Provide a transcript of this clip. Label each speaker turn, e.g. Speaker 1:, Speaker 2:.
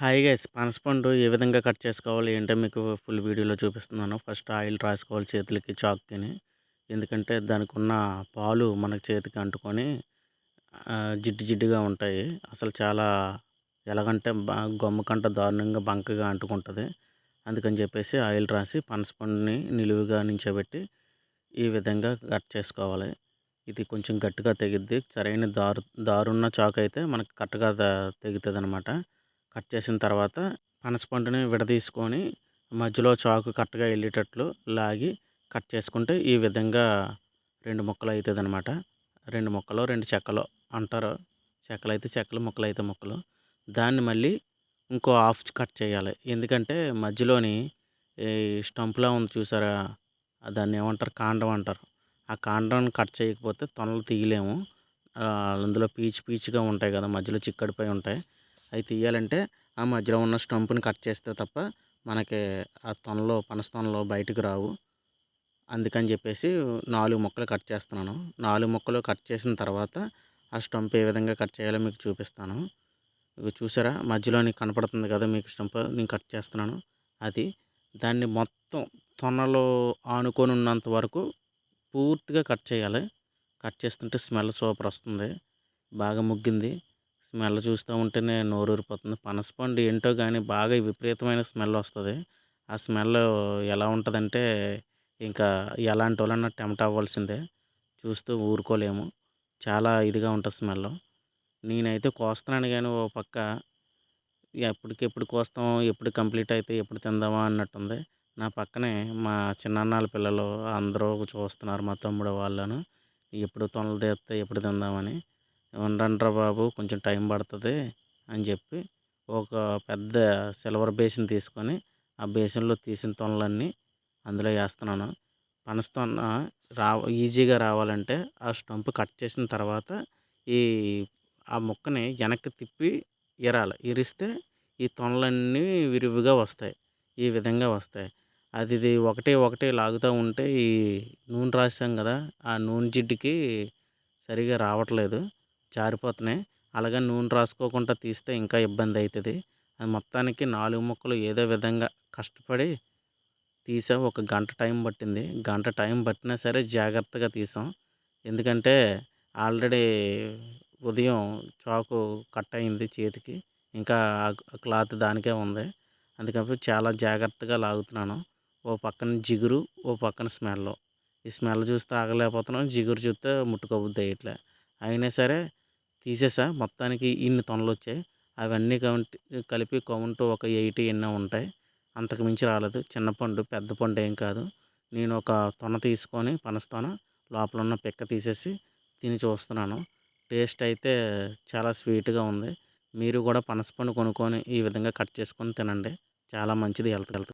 Speaker 1: Hi guys. పనసపండు ఏ విధంగా cut చేసుకోవాలి? ఏంటో మీకు ఫుల్ వీడియోలో చూపిస్తున్నాను. ఫస్ట్ ఆయిల్ రాసుకోవాలి చేతులకి చాక్తోని. ఎందుకంటే దానికి ఉన్న పాలు మనకు చేతికి అంటుకొని జిడ్డు జిడ్డుగా ఉంటాయి. అసలు చాలా ఎలాగంటే బా గమ్ము కంట దారుణంగా బంకగా అంటుకుంటుంది. అందుకని చెప్పేసి ఆయిల్ రాసి పనసపండుని నిలువుగా నించోబెట్టి ఈ విధంగా కట్ చేసుకోవాలి. ఇది కొంచెం గట్టిగా తెగిద్ది. సరైన దారు దారున్న చాకు అయితే మనకు కరెక్ట్గా తెగుతుంది అనమాట కట్ చేసిన తర్వాత పనసపండుని విడదీసుకొని మధ్యలో చాకు కరెక్ట్గా వెళ్ళేటట్లు లాగి కట్ చేసుకుంటే ఈ విధంగా రెండు ముక్కలు అవుతుంది అనమాట రెండు ముక్కలు రెండు చెక్కలు అంటారు. చెక్కలు అయితే చెక్కలు ముక్కలు అయితే ముక్కలు. దాన్ని మళ్ళీ ఇంకో హాఫ్ కట్ చేయాలి. ఎందుకంటే మధ్యలోని ఈ స్టంప్లా ఉంది చూసారా? దాన్ని ఏమంటారు? కాండం అంటారు. ఆ కాండాన్ని కట్ చేయకపోతే తొనలు తీయలేము. అందులో పీచు పీచుగా ఉంటాయి కదా మధ్యలో చిక్కడిపోయి ఉంటాయి. అవి తీయాలంటే ఆ మధ్యలో ఉన్న స్టంప్ని కట్ చేస్తే తప్ప మనకి ఆ తొనలో పనస తొనలో బయటకు రావు. అందుకని చెప్పేసి నాలుగు ముక్కలు కట్ చేస్తున్నాను. నాలుగు ముక్కలు కట్ చేసిన తర్వాత ఆ స్టంప్ ఏ విధంగా కట్ చేయాలో మీకు చూపిస్తాను. ఇవి చూసారా? మధ్యలో నీకు కనపడుతుంది కదా మీకు స్టంప్ నేను కట్ చేస్తున్నాను. అది దాన్ని మొత్తం తొనలో ఆనుకొని ఉన్నంత వరకు పూర్తిగా కట్ చేయాలి. కట్ చేస్తుంటే స్మెల్ సూపర్ వస్తుంది. బాగా ముగ్గింది. స్మెల్ చూస్తూ ఉంటేనే నోరు ఊరిపోతుంది పనసపండు ఏంటో కానీ బాగా విపరీతమైన స్మెల్ వస్తుంది. ఆ స్మెల్ ఎలా ఉంటుందంటే ఇంకా ఎలాంటి వాళ్ళన్నా టెంప్ట్ అవ్వాల్సిందే. చూస్తూ ఊరుకోలేము. చాలా ఇదిగా ఉంటుంది స్మెల్. నేనైతే కోస్తున్నాను కానీ ఓ పక్క ఎప్పటికెప్పుడు కోస్తాం ఎప్పుడు కంప్లీట్ అయితే ఎప్పుడు తిందామా అన్నట్టుంది. నా పక్కనే మా చిన్నన్నాళ్ళ పిల్లలు అందరూ చూస్తున్నారు మా తమ్ముడు వాళ్ళను. ఎప్పుడు తొనలు తీస్తే ఎప్పుడు తిందామని. ఉండండిరా బాబు కొంచెం టైం పడుతుంది అని చెప్పి ఒక పెద్ద సిల్వర్ బేసిన్ తీసుకొని ఆ బేసిన్లో తీసిన తొనలన్నీ అందులో వేస్తున్నాను. పనస రా ఈజీగా రావాలంటే ఆ స్టంప్ కట్ చేసిన తర్వాత ఈ ఆ ముక్కని వెనక్కి తిప్పి ఇరాలి. ఇరిస్తే ఈ తొనలన్నీ విరివిగా వస్తాయి. ఈ విధంగా వస్తాయి. అది ఇది ఒకటి ఒకటి లాగుతూ ఉంటే ఈ నూనె రాసాం కదా ఆ నూనె జిడ్డుకి సరిగా రావట్లేదు. జారిపోతున్నాయి. అలాగే నూనె రాసుకోకుండా తీస్తే ఇంకా ఇబ్బంది అవుతుంది అది మొత్తానికి నాలుగు ముక్కలు ఏదో విధంగా కష్టపడి తీసాం ఒక గంట టైం పట్టింది. గంట టైం పట్టినా సరే జాగ్రత్తగా తీసాం. ఎందుకంటే ఆల్రెడీ ఉదయం చాకు కట్ అయింది చేతికి. ఇంకా క్లాత్ దానికే ఉంది. అందుకని చాలా జాగ్రత్తగా లాగుతున్నాను. ఓ పక్కన జిగురు ఓ పక్కన స్మెల్. ఈ స్మెల్ చూస్తే ఆగలేకపోతున్నాం. జిగురు చూస్తే ముట్టుకోబుద్ది ఇట్లా అయినా సరే తీసేసా. మొత్తానికి ఇన్ని తొనలు వచ్చాయి అవన్నీ కౌంట్ కలిపి కౌంట్ ఒక ఎయిటీ ఎన్నో ఉంటాయి. అంతకు మించి రాలేదు. చిన్న పండు పెద్ద పండు ఏం కాదు. నేను ఒక తొన తీసుకొని పనస లోపల ఉన్న పిక్క తీసేసి తిని చూస్తున్నాను. టేస్ట్ అయితే చాలా స్వీట్గా ఉంది. మీరు కూడా పనస పండు కొనుక్కొని ఈ విధంగా కట్ చేసుకొని తినండి. చాలా మంచిది హెల్త్ హెల్త్.